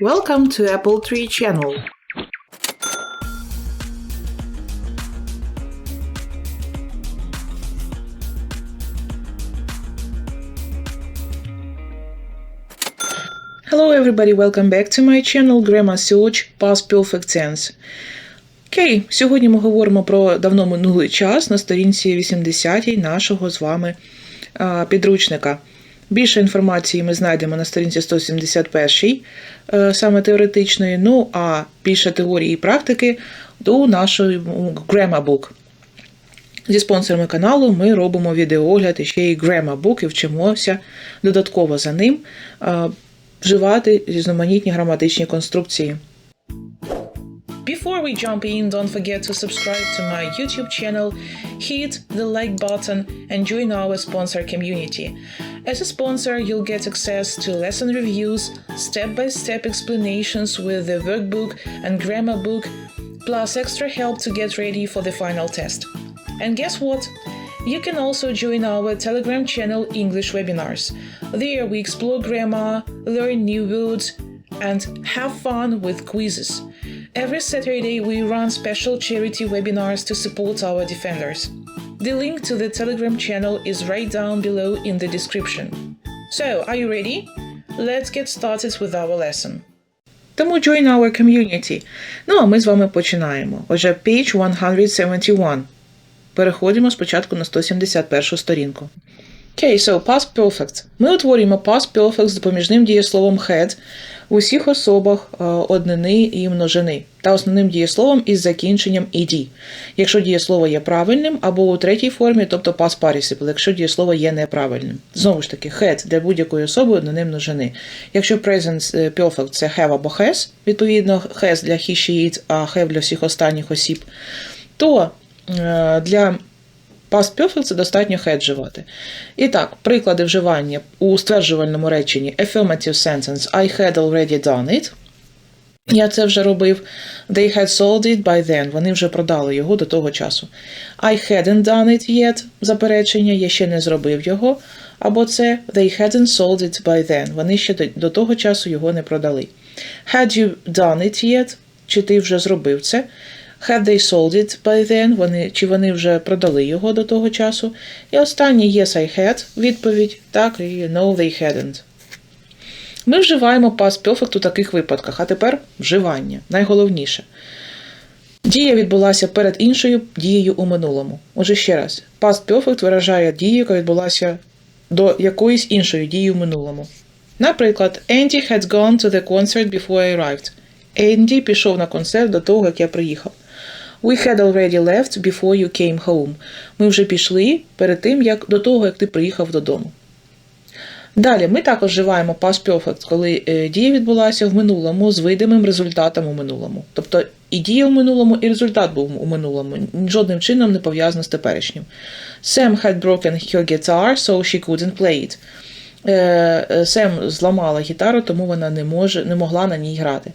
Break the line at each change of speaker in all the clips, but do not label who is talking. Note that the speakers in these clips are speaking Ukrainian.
Welcome to Apple Tree channel. Hello everybody, welcome back to my channel Grammar Search Past Perfect Tense. Окей, сьогодні ми говоримо про давно минулий час на сторінці 80 нашого з вами підручника. Більше інформації ми знайдемо на сторінці 171, е, саме теоретичної, ну а більше теорії і практики до нашої Grammar Book. Зі спонсорами каналу ми робимо відеоогляд і ще й Grammar Book і вчимося додатково за ним е, вживати різноманітні граматичні конструкції. Before we jump in, don't forget to subscribe to my YouTube channel, hit the like button, and join our sponsor community. As a sponsor, you'll get access to lesson reviews, step by step explanations with the workbook and grammar book, plus extra help to get ready for the final test. And guess what? You can also join our Telegram channel English Webinars. There we explore grammar, learn new words, and have fun with quizzes. Every Saturday, we run special charity webinars to support our defenders. The link to the Telegram channel is right down below in the description. So, are you ready? Let's get started with our lesson. Тому join our community. Ну а ми з вами починаємо. Отже, page 171. Переходимо спочатку на 171 сторінку. Окей, okay, so past perfect. Ми утворюємо past perfect з допоміжним дієсловом had в усіх особах е, однини і множини та основним дієсловом із закінченням «ed», якщо дієслово є правильним, або у третій формі, тобто past participle, якщо дієслово є неправильним. Знову ж таки, had для будь-якої особи однини множини. Якщо present perfect – це have або has, відповідно, has для he, she, it, а have для всіх останніх осіб, то е, для Past perfect – це достатньо вживати. І так, приклади вживання у стверджувальному реченні affirmative sentence I had already done it. Я це вже робив. They had sold it by then. Вони вже продали його до того часу. I hadn't done it yet. Заперечення, я ще не зробив його. Або це They hadn't sold it by then. Вони ще до того часу його не продали. Had you done it yet? Чи ти вже зробив це? Had they sold it by then? Вони, Чи вони вже продали його до того часу? І останнє Yes, I had відповідь. Так, і No, they hadn't. Ми вживаємо past perfect у таких випадках, а тепер вживання. Найголовніше. Дія відбулася перед іншою дією у минулому. Отже, ще раз, past perfect виражає дію, яка відбулася до якоїсь іншої дії в минулому. Наприклад, Andy had gone to the concert before I arrived. Енді пішов на концерт до того, як я приїхав. We had already left before you came home. Ми вже пішли перед тим, як до того, як ти приїхав додому. Далі ми також вживаємо past perfect, коли дія відбулася в минулому з видимим результатом у минулому. Тобто і дія в минулому, і результат був у минулому. Жодним чином не пов'язано з теперішнім. Sam had broken her guitar, so she couldn't play it. Сем зламала гітару, тому вона не може, не могла на ній грати.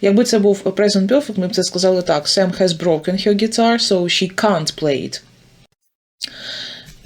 Якби це був present perfect, ми б це сказали так: Sam has broken her guitar, so she can't play it.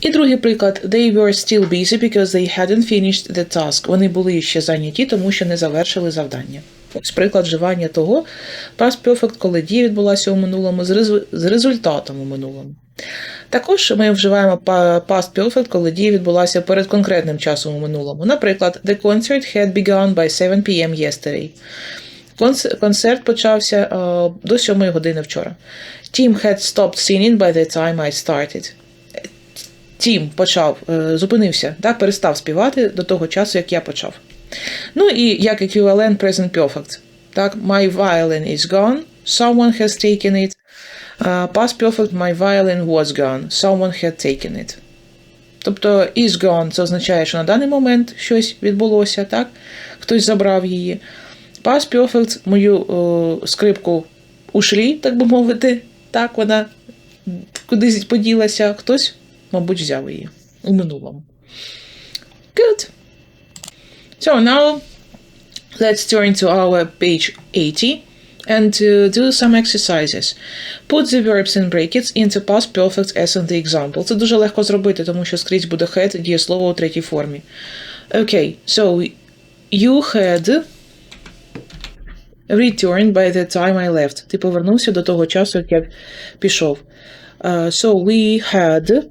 І другий приклад: They were still busy because they hadn't finished the task. Вони були ще зайняті, тому що не завершили завдання. Ось приклад вживання того past perfect, коли дія відбулася у минулому з результатом у минулому. Також ми вживаємо past perfect, коли дія відбулася перед конкретним часом у минулому. Наприклад, The concert had begun by 7 p.m. yesterday. Концерт почався до 7 години вчора. Tim had stopped singing by the time I started. Тім почав, зупинився, так, перестав співати до того часу, як я почав. Ну і як еквівалент present perfect. Так, My violin is gone, someone has taken it. Uh, past perfect, my violin was gone, someone had taken it. Тобто is gone це означає, що на даний момент щось відбулося, так? Хтось забрав її. Past perfect, мою о, скрипку ушлі, так би мовити. Так, вона кудись поділася, хтось, мабуть, взяв її у минулому. Good. So now let's turn to our page 80 and uh, do some exercises. Put the verbs in brackets into past perfect as in the example. Це дуже легко зробити, тому що скрізь буде had дієслово у третій формі. Okay, so you had returned by the time I left. Ти повернувся до того часу, як я пішов. Uh, so we had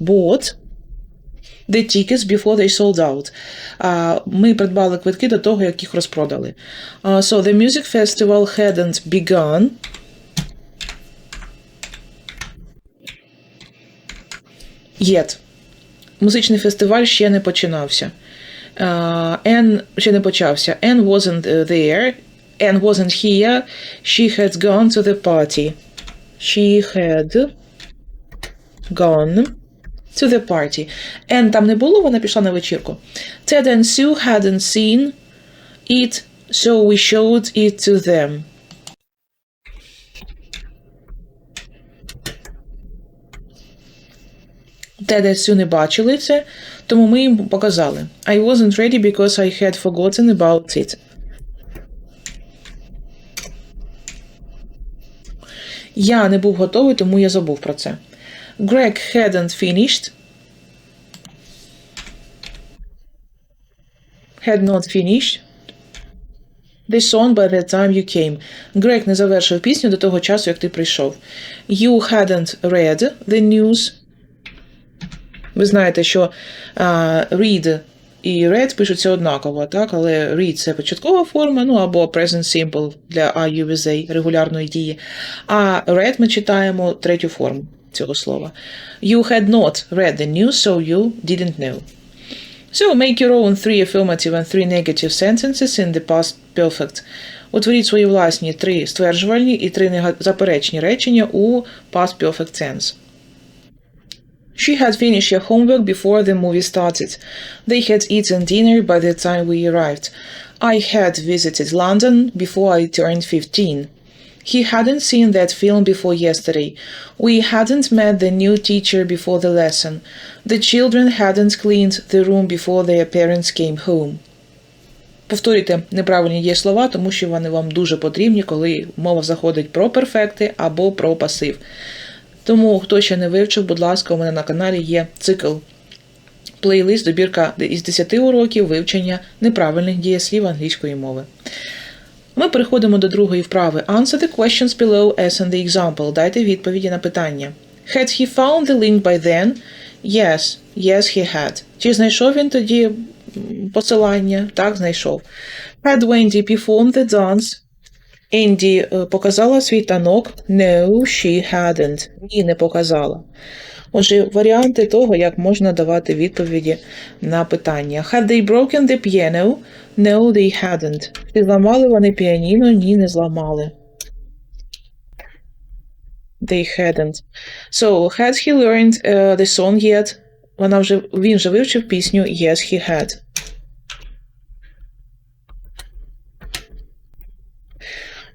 bought the tickets before they sold out. Uh, ми придбали квитки до того, як їх розпродали. Uh, so the music festival hadn't begun. Yet. Музичний фестиваль ще не починався. Uh, Anne ще не почався. Anne wasn't uh, there. Anne wasn't here. She had gone to the party. She had gone to the party. Anne там не було, вона пішла на вечірку. Ted and Sue hadn't seen it, so we showed it to them. Тед і Сю не бачили це, тому ми їм показали. I wasn't ready because I had forgotten about it. Я не був готовий, тому я забув про це. Greg hadn't finished. Had not finished. The song by the time you came. Greg не завершив пісню до того часу, як ти прийшов. You hadn't read the news. Ви знаєте, що uh, read і read пишуться однаково, так? але read це початкова форма, ну або present simple для I, регулярної дії. А read ми читаємо третю форму цього слова. You had not read the news, so you didn't know. So make your own three affirmative and three negative sentences in the past perfect. Утворіть свої власні три стверджувальні і три заперечні речення у past perfect tense. She had finished her homework before the movie started. They had eaten dinner by the time we arrived. I had visited London before I turned 15. He hadn't seen that film before yesterday. We hadn't met the new teacher before the lesson. The children hadn't cleaned the room before their parents came home. Повторюйте неправильні дієслова, тому що вони вам дуже потрібні, коли мова заходить про перфекти або про пасив. Тому, хто ще не вивчив, будь ласка, у мене на каналі є цикл плейлист, добірка із 10 уроків вивчення неправильних дієслів англійської мови. Ми переходимо до другої вправи. Answer the questions below as in the example. Дайте відповіді на питання. Had he found the link by then? Yes. Yes, he had. Чи знайшов він тоді посилання? Так, знайшов. Had Wendy performed the dance? Енді показала свій танок. No, she hadn't. Ні, не показала. Отже, варіанти того, як можна давати відповіді на питання. Had they broken the piano? No, they hadn't. Чи зламали вони піаніно? Ні, не зламали. They hadn't. So, had he learned uh, the song yet? Вона вже, він вже вивчив пісню Yes, he had.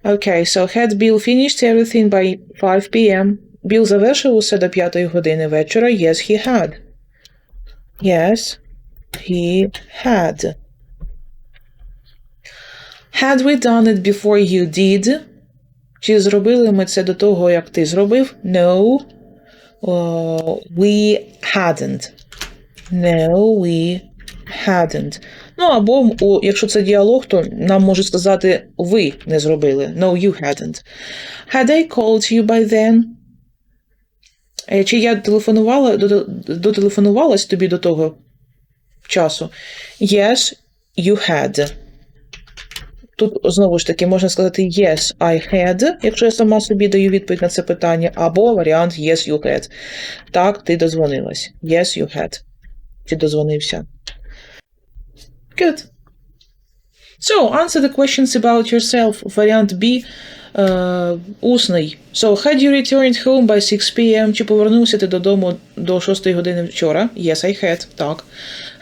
Okay, so had Bill finished everything by 5 p.m.? Біл завершив усе до 5 години вечора. Yes, he had. Yes, he had. Had we done it before you did? Чи зробили ми це до того, як ти зробив? No, uh, we hadn't. No, we hadn't. Ну, або, якщо це діалог, то нам можуть сказати ви не зробили. No, you hadn't. Had I called you by then? Е, Чи я телефонувала, дотелефонувалась тобі до того часу? Yes, you had. Тут знову ж таки можна сказати yes, I had, якщо я сама собі даю відповідь на це питання, або варіант yes, you had. Так, ти дозвонилась. Yes, you had. Ти дозвонився. Good. So, answer the questions about yourself. Варіант B uh, усний. So, had you returned home by 6 p.m. Чи повернувся ти додому до 6 години вчора? Yes, I had. Так.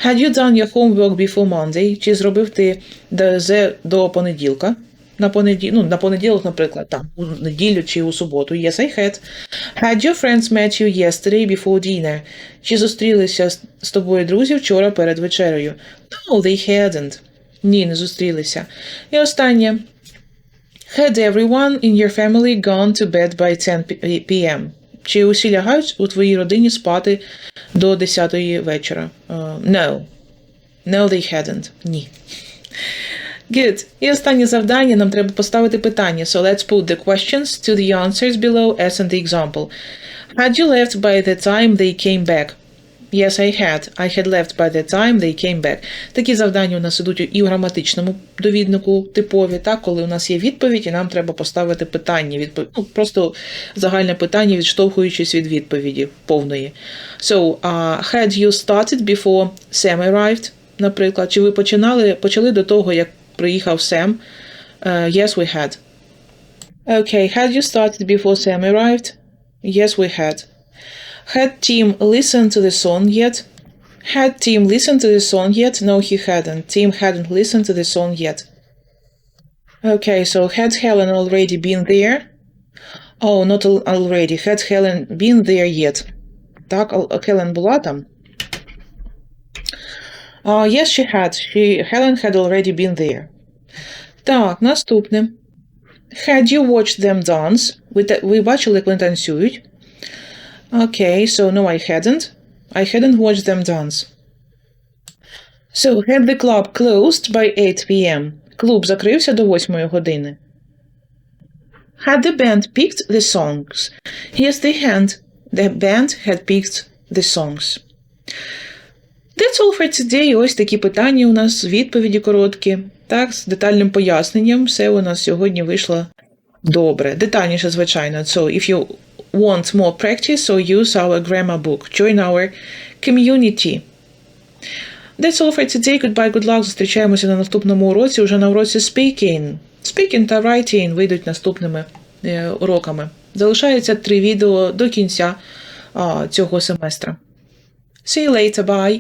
Had you done your homework before Monday? Чи зробив ти ДЗ до понеділка? На понеділ... ну, на понеділок, наприклад, там, у неділю чи у суботу. Yes, I had. Had your friends met you yesterday before dinner? Чи зустрілися з, тобою друзі вчора перед вечерею? No, they hadn't. Ні, не зустрілися. І останнє. Had everyone in your family gone to bed by 10 p.m.? Чи усі лягають у твоїй родині спати до 10 вечора? Uh, no. No, they hadn't. Ні. Good. І останнє завдання нам треба поставити питання. So let's put the questions to the answers below as in the example. Had you left by the time they came back? Yes, I had. I had left by the time they came back. Такі завдання у нас ідуть і в граматичному довіднику типові, так, коли у нас є відповідь, і нам треба поставити питання, відпов... ну, просто загальне питання, відштовхуючись від відповіді повної. So, uh, had you started before Sam arrived? Наприклад, чи ви починали, почали до того, як приїхав Сем? Uh, yes, we had. Okay, had you started before Sam arrived? Yes, we had. Had Tim listened to the song yet? Had Tim listened to the song yet? No, he hadn't. Tim hadn't listened to the song yet. Okay, so had Helen already been there? Oh, not al- already. Had Helen been there yet? Так, ал- Helen була там? Uh, yes, she had. She, Helen had already been there. Так, наступне. Had you watched them dance? Ви, те- ви бачили, як вони танцюють? Okay, so no, I hadn't. I hadn't watched them dance. So, had the club closed by 8 p.m. Клуб закрився до 8 години. Had the band picked the songs? Yes, they had. The band had picked the songs. That's all for today. Ось такі питання у нас, відповіді короткі. Так, з детальним поясненням. Все у нас сьогодні вийшло добре. Детальніше, звичайно. So, if you want more practice, so use our grammar book. Join our community. That's all for today. Goodbye, good luck. Зустрічаємося на наступному уроці. Уже на уроці speaking. Speaking та writing вийдуть наступними е, уроками. Залишається три відео до кінця а, цього семестра. See you later. Bye.